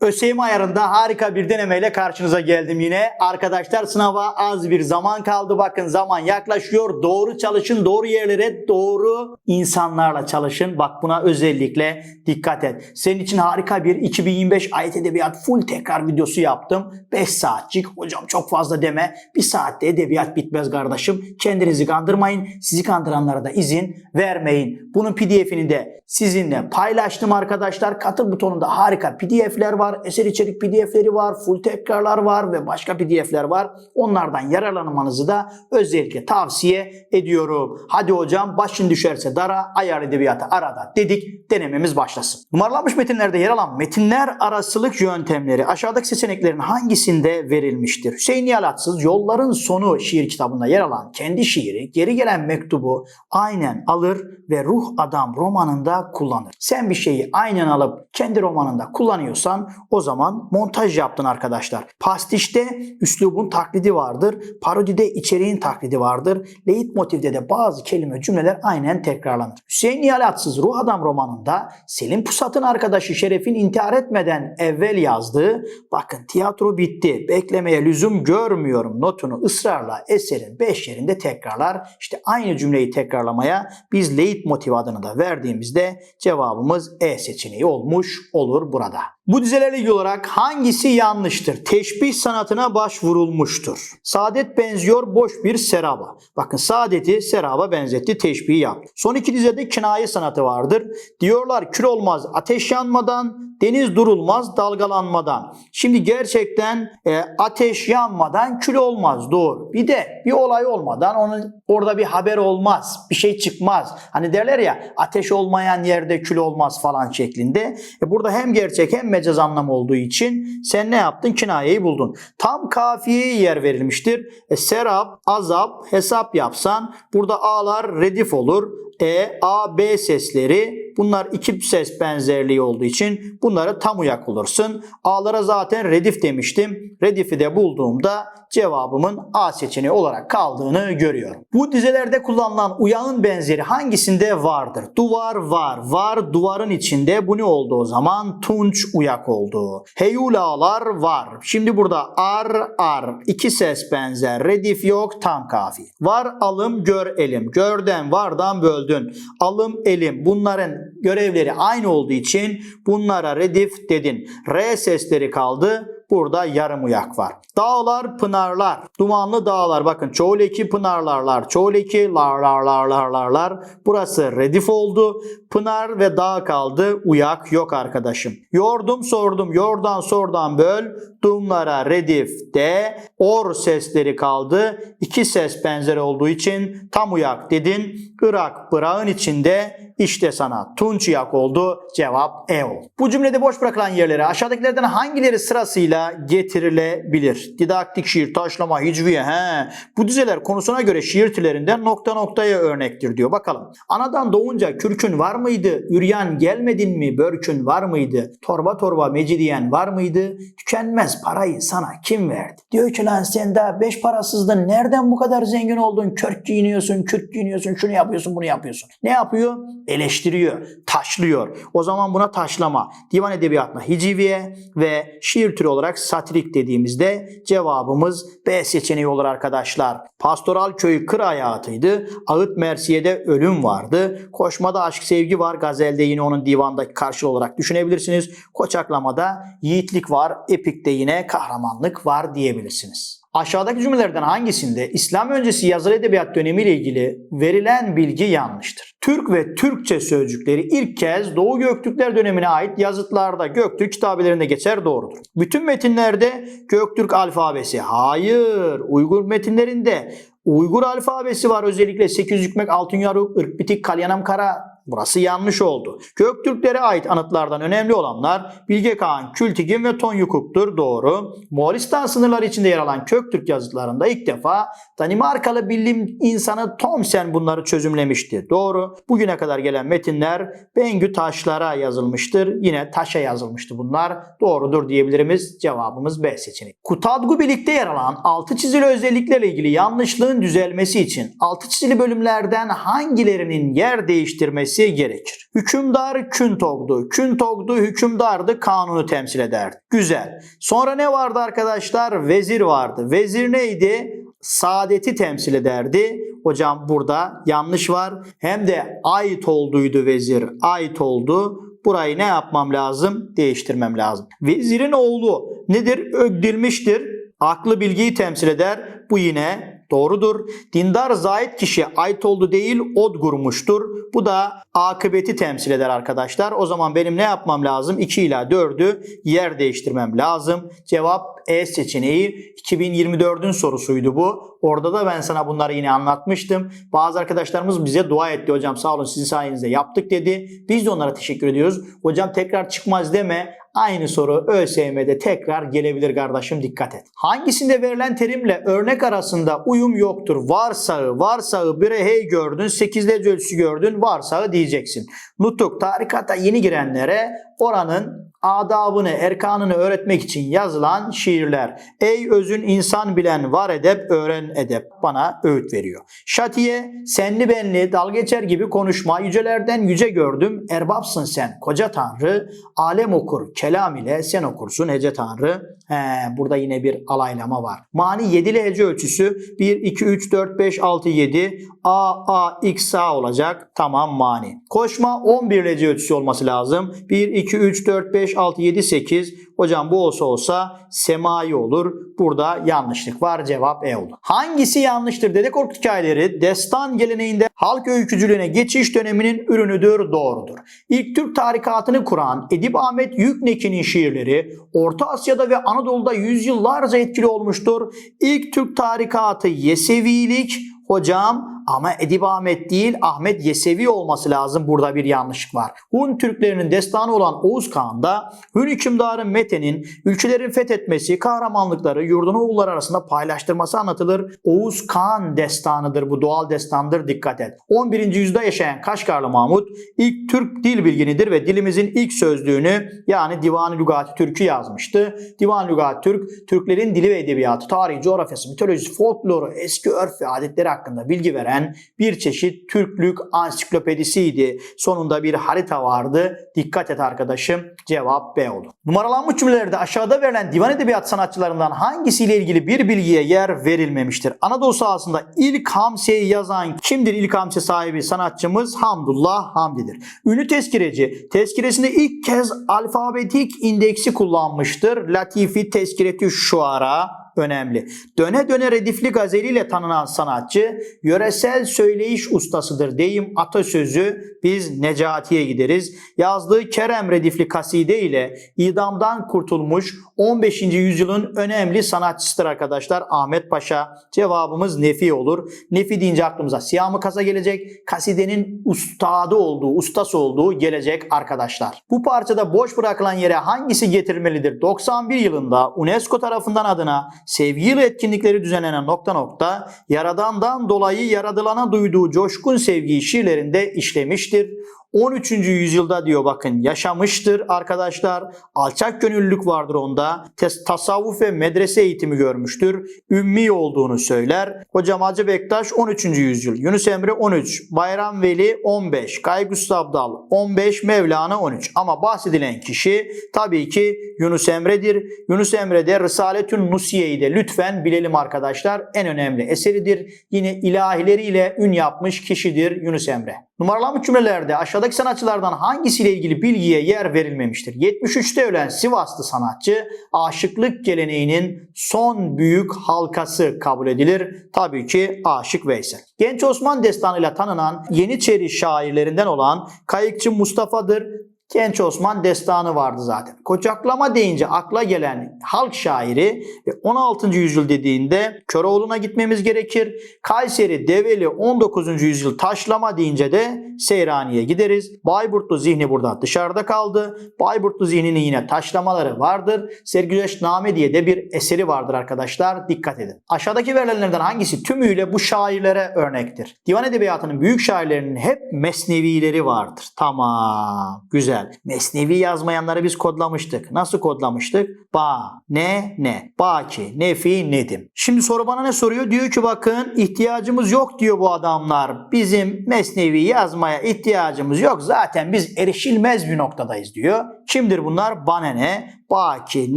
ÖSYM ayarında harika bir denemeyle karşınıza geldim yine. Arkadaşlar sınava az bir zaman kaldı. Bakın zaman yaklaşıyor. Doğru çalışın, doğru yerlere, doğru insanlarla çalışın. Bak buna özellikle dikkat et. Senin için harika bir 2025 ayet edebiyat full tekrar videosu yaptım. 5 saatçik. Hocam çok fazla deme. Bir saatte edebiyat bitmez kardeşim. Kendinizi kandırmayın. Sizi kandıranlara da izin vermeyin. Bunun pdf'ini de sizinle paylaştım arkadaşlar. Katıl butonunda harika pdf'ler var. Eser içerik pdf'leri var. Full tekrarlar var ve başka pdf'ler var. Onlardan yararlanmanızı da özellikle tavsiye ediyorum. Hadi hocam başın düşerse dara, ayar edebiyatı arada dedik. Denememiz başlasın. Numaralanmış metinlerde yer alan metinler arasılık yöntemleri aşağıdaki seçeneklerin hangisinde verilmiştir? Hüseyin Yalatsız Yolların Sonu şiir kitabında yer alan kendi şiiri geri gelen mektubu aynen alır ve Ruh Adam romanında kullanır. Sen bir şeyi aynen alıp kendi romanında kullanıyorsan o zaman montaj yaptın arkadaşlar. Pastişte üslubun taklidi vardır. Parodide içeriğin taklidi vardır. Leitmotivde de bazı kelime cümleler aynen tekrarlanır. Hüseyin Yalatsız Ruh Adam romanında Selim Pusat'ın arkadaşı Şeref'in intihar etmeden evvel yazdığı bakın tiyatro bitti beklemeye lüzum görmüyorum notunu ısrarla eserin 5 yerinde tekrarlar. İşte aynı cümleyi tekrarlamaya biz leitmotiv adını da verdiğimizde cevabımız E seçeneği olmuş olur burada. Bu dizelerle ilgili olarak hangisi yanlıştır? Teşbih sanatına başvurulmuştur. Saadet benziyor boş bir seraba. Bakın saadeti seraba benzetti, teşbihi yaptı. Son iki dizede kinaye sanatı vardır. Diyorlar kül olmaz ateş yanmadan, deniz durulmaz dalgalanmadan. Şimdi gerçekten e, ateş yanmadan kül olmaz doğru. Bir de bir olay olmadan onun orada bir haber olmaz. Bir şey çıkmaz. Hani derler ya ateş olmayan yerde kül olmaz falan şeklinde. E, burada hem gerçek hem mecaz anlamı olduğu için sen ne yaptın? Kinayeyi buldun. Tam kafiyeye yer verilmiştir. E, serap, azap, hesap yapsan burada A'lar redif olur. E, A, B sesleri bunlar iki ses benzerliği olduğu için bunlara tam uyak olursun. A'lara zaten redif demiştim. Redifi de bulduğumda cevabımın A seçeneği olarak kaldığını görüyorum. Bu dizelerde kullanılan uyağın benzeri hangisinde vardır? Duvar var. Var duvarın içinde. Bu ne oldu o zaman? Tunç uyak oldu. Heyulalar var. Şimdi burada ar ar. iki ses benzer. Redif yok tam kafi. Var alım gör elim. Görden vardan böldün. Alım elim. Bunların görevleri aynı olduğu için bunlara redif dedin. R sesleri kaldı. Burada yarım uyak var. Dağlar, pınarlar. Dumanlı dağlar. Bakın çoğul eki pınarlarlar. Çoğul eki lar lar lar lar lar lar. Burası redif oldu. Pınar ve dağ kaldı. Uyak yok arkadaşım. Yordum sordum. Yordan sordan böl. Dumlara redif de. Or sesleri kaldı. İki ses benzeri olduğu için tam uyak dedin. Irak bırağın içinde işte sana tunç yak oldu. Cevap E oldu. Bu cümlede boş bırakılan yerlere aşağıdakilerden hangileri sırasıyla getirilebilir? Didaktik şiir, taşlama, hicviye. He. Bu dizeler konusuna göre şiir türlerinden nokta noktaya örnektir diyor. Bakalım. Anadan doğunca kürkün var mıydı? Üryan gelmedin mi? Börkün var mıydı? Torba torba mecidiyen var mıydı? Tükenmez parayı sana kim verdi? Diyor ki lan sen daha beş parasızdın. Nereden bu kadar zengin oldun? Kürk giyiniyorsun, kürk giyiniyorsun, şunu yapıyorsun, bunu yapıyorsun. Ne yapıyor? Eleştiriyor, taşlıyor. O zaman buna taşlama. Divan edebiyatına hiciviye ve şiir türü olarak satirik dediğimizde cevabımız B seçeneği olur arkadaşlar. Pastoral köy kır hayatıydı. Ağıt Mersiye'de ölüm vardı. Koşmada aşk sevgi var. Gazelde yine onun divandaki karşı olarak düşünebilirsiniz. Koçaklamada yiğitlik var. Epikte yine kahramanlık var diyebilirsiniz. Aşağıdaki cümlelerden hangisinde İslam öncesi yazılı edebiyat dönemiyle ilgili verilen bilgi yanlıştır? Türk ve Türkçe sözcükleri ilk kez Doğu Göktürkler dönemine ait yazıtlarda Göktürk kitabelerinde geçer doğrudur. Bütün metinlerde Göktürk alfabesi. Hayır. Uygur metinlerinde Uygur alfabesi var özellikle 8 hükmek, altın yaruk, ırk bitik, kalyanam kara. Burası yanlış oldu. Göktürklere ait anıtlardan önemli olanlar Bilge Kağan, Kültigin ve Tonyukuk'tur. Doğru. Moğolistan sınırları içinde yer alan Köktürk yazıtlarında ilk defa Danimarkalı bilim insanı Thomsen bunları çözümlemişti. Doğru. Bugüne kadar gelen metinler Bengü taşlara yazılmıştır. Yine taşa yazılmıştı bunlar. Doğrudur diyebiliriz. Cevabımız B seçeneği. Kutadgu birlikte yer alan altı çizili özelliklerle ilgili yanlışlığın düzelmesi için altı çizili bölümlerden hangilerinin yer değiştirmesi bilmesi gerekir. Hükümdar küntogdu. Küntogdu hükümdardı kanunu temsil ederdi. Güzel. Sonra ne vardı arkadaşlar? Vezir vardı. Vezir neydi? Saadeti temsil ederdi. Hocam burada yanlış var. Hem de ait olduydu vezir. Ait oldu. Burayı ne yapmam lazım? Değiştirmem lazım. Vezirin oğlu nedir? Ögdilmiştir. Aklı bilgiyi temsil eder. Bu yine doğrudur. Dindar zahit kişi ait oldu değil od gurmuştur. Bu da akıbeti temsil eder arkadaşlar. O zaman benim ne yapmam lazım? 2 ila 4'ü yer değiştirmem lazım. Cevap E seçeneği 2024'ün sorusuydu bu. Orada da ben sana bunları yine anlatmıştım. Bazı arkadaşlarımız bize dua etti. Hocam sağ olun sizin sayenizde yaptık dedi. Biz de onlara teşekkür ediyoruz. Hocam tekrar çıkmaz deme. Aynı soru ÖSYM'de tekrar gelebilir kardeşim dikkat et. Hangisinde verilen terimle örnek arasında uyum yoktur? Varsağı, varsağı bire hey gördün, 8'de ölçüsü gördün, varsağı diyeceksin. Nutuk, tarikata yeni girenlere oranın adabını, erkanını öğretmek için yazılan şiirler. Ey özün insan bilen var edep, öğren edep. Bana öğüt veriyor. Şatiye, senli benli, dal geçer gibi konuşma. Yücelerden yüce gördüm, erbapsın sen, koca tanrı. Alem okur, kelam ile sen okursun hece tanrı. He, burada yine bir alaylama var. Mani yedili hece ölçüsü 1, 2, 3, 4, 5, 6, 7. A, A, X, A olacak. Tamam mani. Koşma 11 hece ölçüsü olması lazım. 1, 2, 3, 4, 5, 6, 7, 8. Hocam bu olsa olsa semai olur. Burada yanlışlık var. Cevap E oldu. Hangisi yanlıştır? Dede Korkut hikayeleri destan geleneğinde halk öykücülüğüne geçiş döneminin ürünüdür. Doğrudur. İlk Türk tarikatını kuran Edip Ahmet Yükneki'nin şiirleri Orta Asya'da ve Anadolu'da yüzyıllarca etkili olmuştur. İlk Türk tarikatı Yesevilik hocam ama Edip Ahmet değil Ahmet Yesevi olması lazım. Burada bir yanlışlık var. Hun Türklerinin destanı olan Oğuz Kağan'da Hun hükümdarı Mete'nin ülkelerin fethetmesi, kahramanlıkları yurdunu oğullar arasında paylaştırması anlatılır. Oğuz Kağan destanıdır bu doğal destandır dikkat et. 11. yüzyılda yaşayan Kaşgarlı Mahmut ilk Türk dil bilginidir ve dilimizin ilk sözlüğünü yani Divan-ı Lügati Türk'ü yazmıştı. Divan-ı Lügati Türk, Türklerin dili ve edebiyatı, tarihi, coğrafyası, mitolojisi, folkloru, eski örf ve adetleri hakkında bilgi veren bir çeşit Türklük ansiklopedisiydi. Sonunda bir harita vardı. Dikkat et arkadaşım. Cevap B oldu. Numaralanmış cümlelerde aşağıda verilen divan edebiyat sanatçılarından hangisiyle ilgili bir bilgiye yer verilmemiştir? Anadolu sahasında ilk hamseyi yazan kimdir? İlk hamse sahibi sanatçımız Hamdullah Hamdi'dir. Ünlü tezkireci tezkiresinde ilk kez alfabetik indeksi kullanmıştır. Latifi tezkireti şuara önemli. Döne döne redifli gazeliyle tanınan sanatçı yöresel söyleyiş ustasıdır. Deyim atasözü biz Necati'ye gideriz. Yazdığı Kerem redifli kaside ile idamdan kurtulmuş 15. yüzyılın önemli sanatçısıdır arkadaşlar. Ahmet Paşa cevabımız Nefi olur. Nefi deyince aklımıza Siyah-ı Kasa gelecek. Kasidenin ustadı olduğu, ustası olduğu gelecek arkadaşlar. Bu parçada boş bırakılan yere hangisi getirilmelidir? 91 yılında UNESCO tarafından adına sevgi yılı etkinlikleri düzenlenen nokta nokta yaradandan dolayı yaradılana duyduğu coşkun sevgiyi şiirlerinde işlemiştir. 13. yüzyılda diyor bakın yaşamıştır arkadaşlar. Alçak gönüllülük vardır onda. Tasavvuf ve medrese eğitimi görmüştür. Ümmi olduğunu söyler. Hocam Hacı Bektaş 13. yüzyıl. Yunus Emre 13. Bayram Veli 15. Kaygus Abdal 15. Mevlana 13. Ama bahsedilen kişi tabii ki Yunus Emre'dir. Yunus Emre de Risaletün Nusiye'yi de lütfen bilelim arkadaşlar. En önemli eseridir. Yine ilahileriyle ün yapmış kişidir Yunus Emre. Numaralanmış cümlelerde aşağıdaki sanatçılardan hangisiyle ilgili bilgiye yer verilmemiştir? 73'te ölen Sivaslı sanatçı aşıklık geleneğinin son büyük halkası kabul edilir. Tabii ki Aşık Veysel. Genç Osman destanıyla tanınan Yeniçeri şairlerinden olan Kayıkçı Mustafa'dır. Genç Osman destanı vardı zaten. Koçaklama deyince akla gelen halk şairi ve 16. yüzyıl dediğinde Köroğlu'na gitmemiz gerekir. Kayseri, Develi 19. yüzyıl taşlama deyince de Seyrani'ye gideriz. Bayburtlu zihni burada dışarıda kaldı. Bayburtlu zihninin yine taşlamaları vardır. Sergüzeşname diye de bir eseri vardır arkadaşlar. Dikkat edin. Aşağıdaki verilenlerden hangisi tümüyle bu şairlere örnektir? Divan edebiyatının büyük şairlerinin hep mesnevileri vardır. Tamam. Güzel. Güzel. Mesnevi yazmayanları biz kodlamıştık. Nasıl kodlamıştık? Ba, ne, ne. Baki, nefi, nedim. Şimdi soru bana ne soruyor? Diyor ki bakın ihtiyacımız yok diyor bu adamlar. Bizim mesnevi yazmaya ihtiyacımız yok. Zaten biz erişilmez bir noktadayız diyor. Kimdir bunlar? Bana ne? Baki,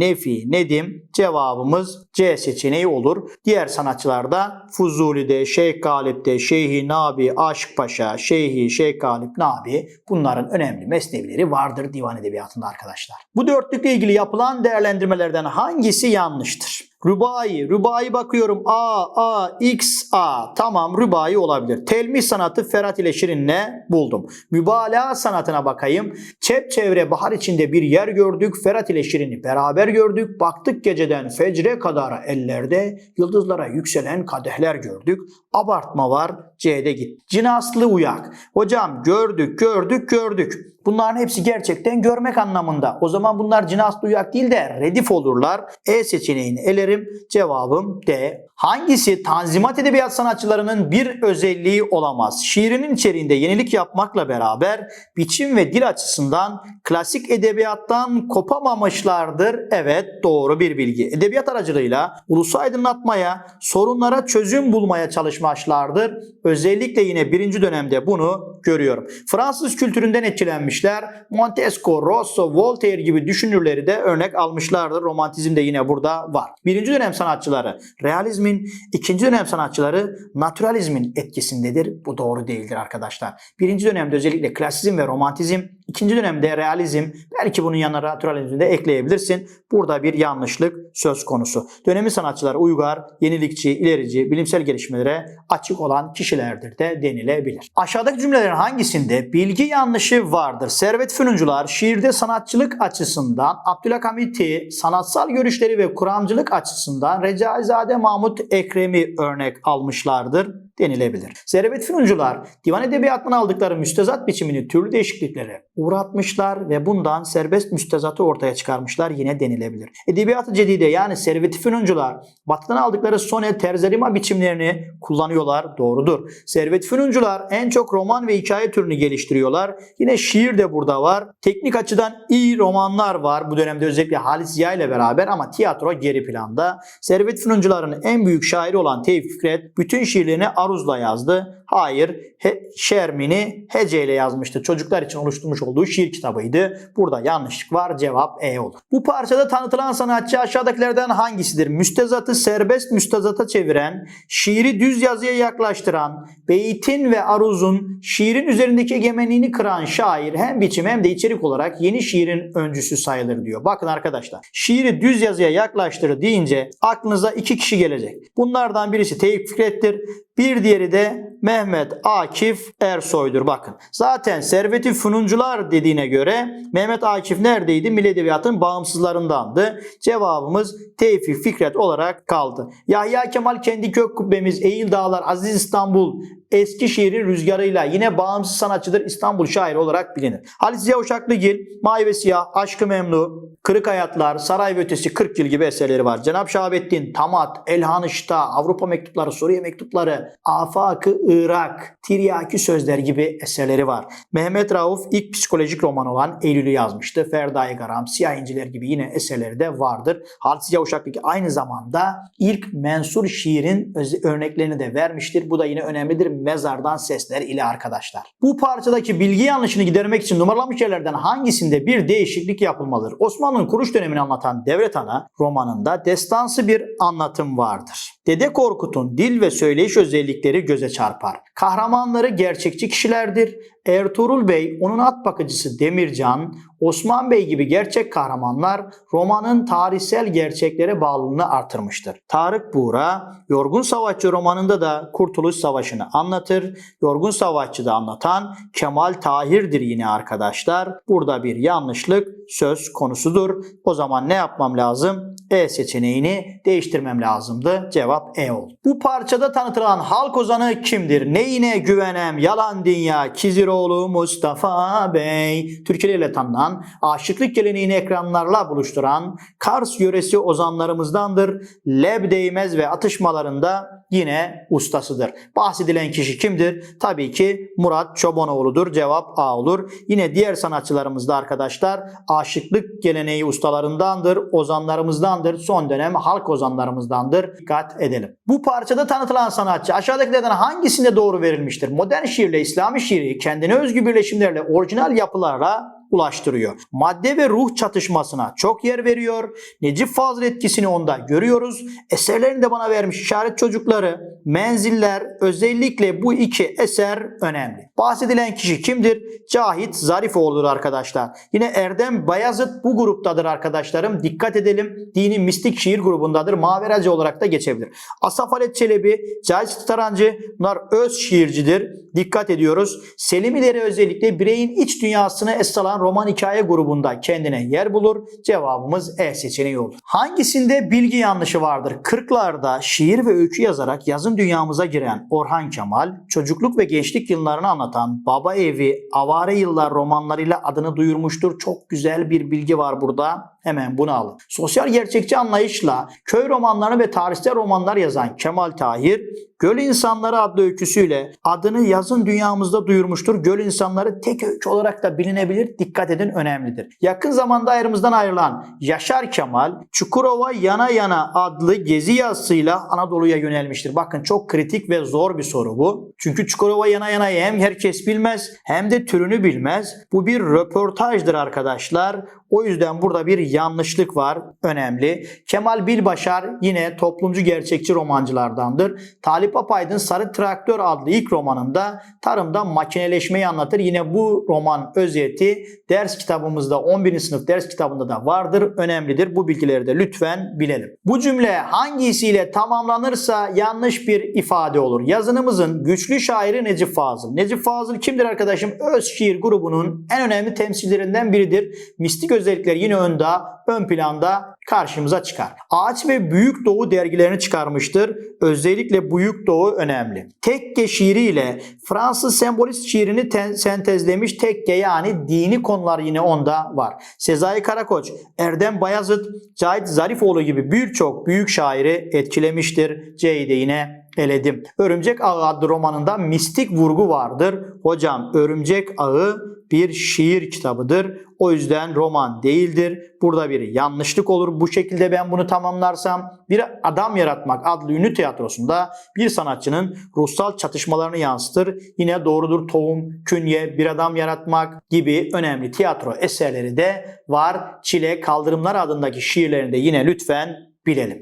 Nefi, Nedim cevabımız C seçeneği olur. Diğer sanatçılarda Fuzuli'de, Şeyh Galip'te, Şeyhi Nabi, Aşık Paşa, Şeyhi, Şeyh Galip, Nabi bunların önemli mesnevileri vardır divan edebiyatında arkadaşlar. Bu dörtlükle ilgili yapılan değerlendirmelerden hangisi yanlıştır? Rübai, rübai bakıyorum A, A, X, A. Tamam rübai olabilir. Telmih sanatı Ferhat ile Şirin'le buldum. Mübalağa sanatına bakayım. Çep çevre bahar içinde bir yer gördük. Ferhat ile Şirin'i beraber gördük. Baktık geceden fecre kadar ellerde yıldızlara yükselen kadehler gördük. Abartma var C'de git. Cinaslı uyak. Hocam gördük, gördük, gördük. Bunların hepsi gerçekten görmek anlamında. O zaman bunlar cinaslı uyak değil de redif olurlar. E seçeneğini elerim. Cevabım D. Hangisi tanzimat edebiyat sanatçılarının bir özelliği olamaz? Şiirinin içeriğinde yenilik yapmakla beraber biçim ve dil açısından klasik edebiyattan kopamamışlardır. Evet doğru bir bilgi. Edebiyat aracılığıyla ulusu aydınlatmaya, sorunlara çözüm bulmaya çalışmışlardır. Özellikle yine birinci dönemde bunu görüyorum. Fransız kültüründen etkilenmişler. Montesquieu, Rousseau, Voltaire gibi düşünürleri de örnek almışlardır. Romantizm de yine burada var. Birinci dönem sanatçıları realizmin, ikinci dönem sanatçıları naturalizmin etkisindedir. Bu doğru değildir arkadaşlar. Birinci dönemde özellikle klasizm ve romantizm, ikinci dönemde realizm, belki bunun yanına naturalizmi de ekleyebilirsin. Burada bir yanlışlık söz konusu. Dönemi sanatçıları uygar, yenilikçi, ilerici, bilimsel gelişmelere açık olan kişilerdir de denilebilir. Aşağıdaki cümlelerin hangisinde bilgi yanlışı vardır? Servet Fünuncular şiirde sanatçılık açısından Abdülhamit'i sanatsal görüşleri ve kuramcılık açısından Recaizade Mahmut Ekrem'i örnek almışlardır denilebilir. Servet Fünuncular divan edebiyatından aldıkları müstezat biçimini türlü değişikliklere uğratmışlar ve bundan serbest müstezatı ortaya çıkarmışlar yine denilebilir. Edebiyat-ı cedide yani Servet Fünuncular batıdan aldıkları sonet terzerima biçimlerini kullanıyorlar doğrudur. Servet Fünuncular en çok roman ve hikaye türünü geliştiriyorlar. Yine şiir de burada var. Teknik açıdan iyi romanlar var bu dönemde özellikle Halis Ziya ile beraber ama tiyatro geri planda. Servet Fünuncuların en büyük şairi olan Tevfik Fikret bütün şiirlerini aruzla yazdı. Hayır, he, Şermin'i Hece ile yazmıştı. Çocuklar için oluşturmuş olduğu şiir kitabıydı. Burada yanlışlık var. Cevap E olur. Bu parçada tanıtılan sanatçı aşağıdakilerden hangisidir? Müstezatı serbest müstezata çeviren, şiiri düz yazıya yaklaştıran, beytin ve aruzun şiirin üzerindeki egemenliğini kıran şair hem biçim hem de içerik olarak yeni şiirin öncüsü sayılır diyor. Bakın arkadaşlar, şiiri düz yazıya yaklaştırır deyince aklınıza iki kişi gelecek. Bunlardan birisi Tevfik Fikret'tir. Bir diğeri de Mehmet Akif Ersoy'dur. Bakın zaten Servet-i Fünuncular dediğine göre Mehmet Akif neredeydi? Milli Edebiyat'ın bağımsızlarındandı. Cevabımız Tevfik Fikret olarak kaldı. Yahya Kemal kendi kök kubbemiz, Eğil Dağlar, Aziz İstanbul, Eskişehir'in rüzgarıyla yine bağımsız sanatçıdır İstanbul şairi olarak bilinir. Halit Ziya Uşaklıgil, Mavi ve Siyah, Aşkı Memnu, Kırık Hayatlar, Saray ve Ötesi 40 yıl gibi eserleri var. Cenab Şahabettin, Tamat, Elhan Işta, Avrupa Mektupları, Suriye Mektupları, Afakı Irak, Tiryaki Sözler gibi eserleri var. Mehmet Rauf ilk psikolojik roman olan Eylül'ü yazmıştı. Ferdai Garam, Siyah İnciler gibi yine eserleri de vardır. Halit Ziya Uşaklıgil aynı zamanda ilk mensur şiirin örneklerini de vermiştir. Bu da yine önemlidir mezardan sesler ile arkadaşlar. Bu parçadaki bilgi yanlışını gidermek için numaralanmış yerlerden hangisinde bir değişiklik yapılmalıdır? Osmanlı'nın kuruş dönemini anlatan Devlet Ana romanında destansı bir anlatım vardır. Dede Korkut'un dil ve söyleyiş özellikleri göze çarpar. Kahramanları gerçekçi kişilerdir. Ertuğrul Bey, onun at bakıcısı Demircan, Osman Bey gibi gerçek kahramanlar romanın tarihsel gerçeklere bağlılığını artırmıştır. Tarık Buğra, Yorgun Savaşçı romanında da Kurtuluş Savaşı'nı anlatır. Yorgun Savaşçı'da anlatan Kemal Tahir'dir yine arkadaşlar. Burada bir yanlışlık söz konusudur. O zaman ne yapmam lazım? E seçeneğini değiştirmem lazımdı. Cevap E oldu. Bu parçada tanıtılan halk ozanı kimdir? Neyine güvenem? Yalan Dünya, Kiziroğlu Mustafa Bey. Türkiye'yle tanınan, aşıklık geleneğini ekranlarla buluşturan Kars yöresi ozanlarımızdandır. Leb değmez ve atışmalarında yine ustasıdır. Bahsedilen kişi kimdir? Tabii ki Murat Çobanoğlu'dur. Cevap A olur. Yine diğer sanatçılarımız da arkadaşlar aşıklık geleneği ustalarındandır, ozanlarımızdandır, son dönem halk ozanlarımızdandır. Dikkat edelim. Bu parçada tanıtılan sanatçı aşağıdakilerden hangisinde doğru verilmiştir? Modern şiirle İslami şiiri kendine özgü birleşimlerle orijinal yapılarla ulaştırıyor. Madde ve ruh çatışmasına çok yer veriyor. Necip Fazıl etkisini onda görüyoruz. Eserlerinde bana vermiş işaret çocukları, menziller özellikle bu iki eser önemli. Bahsedilen kişi kimdir? Cahit Zarifoğlu'dur arkadaşlar. Yine Erdem Bayazıt bu gruptadır arkadaşlarım. Dikkat edelim. Dini mistik şiir grubundadır. Maveracı olarak da geçebilir. Asaf Halet Çelebi, Cahit Tarancı bunlar öz şiircidir. Dikkat ediyoruz. Selim İleri özellikle bireyin iç dünyasını es alan roman hikaye grubunda kendine yer bulur. Cevabımız E seçeneği olur. Hangisinde bilgi yanlışı vardır? Kırklarda şiir ve öykü yazarak yazın dünyamıza giren Orhan Kemal, çocukluk ve gençlik yıllarını anlatan Baba Evi, Avare Yıllar romanlarıyla adını duyurmuştur. Çok güzel bir bilgi var burada. Hemen bunu alın. Sosyal gerçekçi anlayışla köy romanlarını ve tarihsel romanlar yazan Kemal Tahir, Göl İnsanları adlı öyküsüyle adını yazın dünyamızda duyurmuştur. Göl İnsanları tek öykü olarak da bilinebilir. Dikkat edin önemlidir. Yakın zamanda ayrımızdan ayrılan Yaşar Kemal, Çukurova Yana Yana adlı gezi yazısıyla Anadolu'ya yönelmiştir. Bakın çok kritik ve zor bir soru bu. Çünkü Çukurova Yana Yana'yı hem herkes bilmez hem de türünü bilmez. Bu bir röportajdır arkadaşlar. O yüzden burada bir yanlışlık var. Önemli. Kemal Bilbaşar yine toplumcu gerçekçi romancılardandır. Talip Apaydın Sarı Traktör adlı ilk romanında tarımda makineleşmeyi anlatır. Yine bu roman özeti ders kitabımızda 11. sınıf ders kitabında da vardır. Önemlidir. Bu bilgileri de lütfen bilelim. Bu cümle hangisiyle tamamlanırsa yanlış bir ifade olur. Yazınımızın güçlü şairi Necip Fazıl. Necip Fazıl kimdir arkadaşım? Öz şiir grubunun en önemli temsilcilerinden biridir. Mistik özellikler yine önde, ön planda karşımıza çıkar. Ağaç ve Büyük Doğu dergilerini çıkarmıştır. Özellikle Büyük Doğu önemli. Tekke şiiriyle Fransız sembolist şiirini te- sentezlemiş tekke yani dini konular yine onda var. Sezai Karakoç, Erdem Bayazıt, Cahit Zarifoğlu gibi birçok büyük şairi etkilemiştir. C'yi de yine eledim. Örümcek Ağı adlı romanında mistik vurgu vardır. Hocam Örümcek Ağı bir şiir kitabıdır. O yüzden roman değildir. Burada bir yanlışlık olur. Bu şekilde ben bunu tamamlarsam bir adam yaratmak adlı ünlü tiyatrosunda bir sanatçının ruhsal çatışmalarını yansıtır. Yine doğrudur tohum, künye, bir adam yaratmak gibi önemli tiyatro eserleri de var. Çile Kaldırımlar adındaki şiirlerinde yine lütfen bilelim.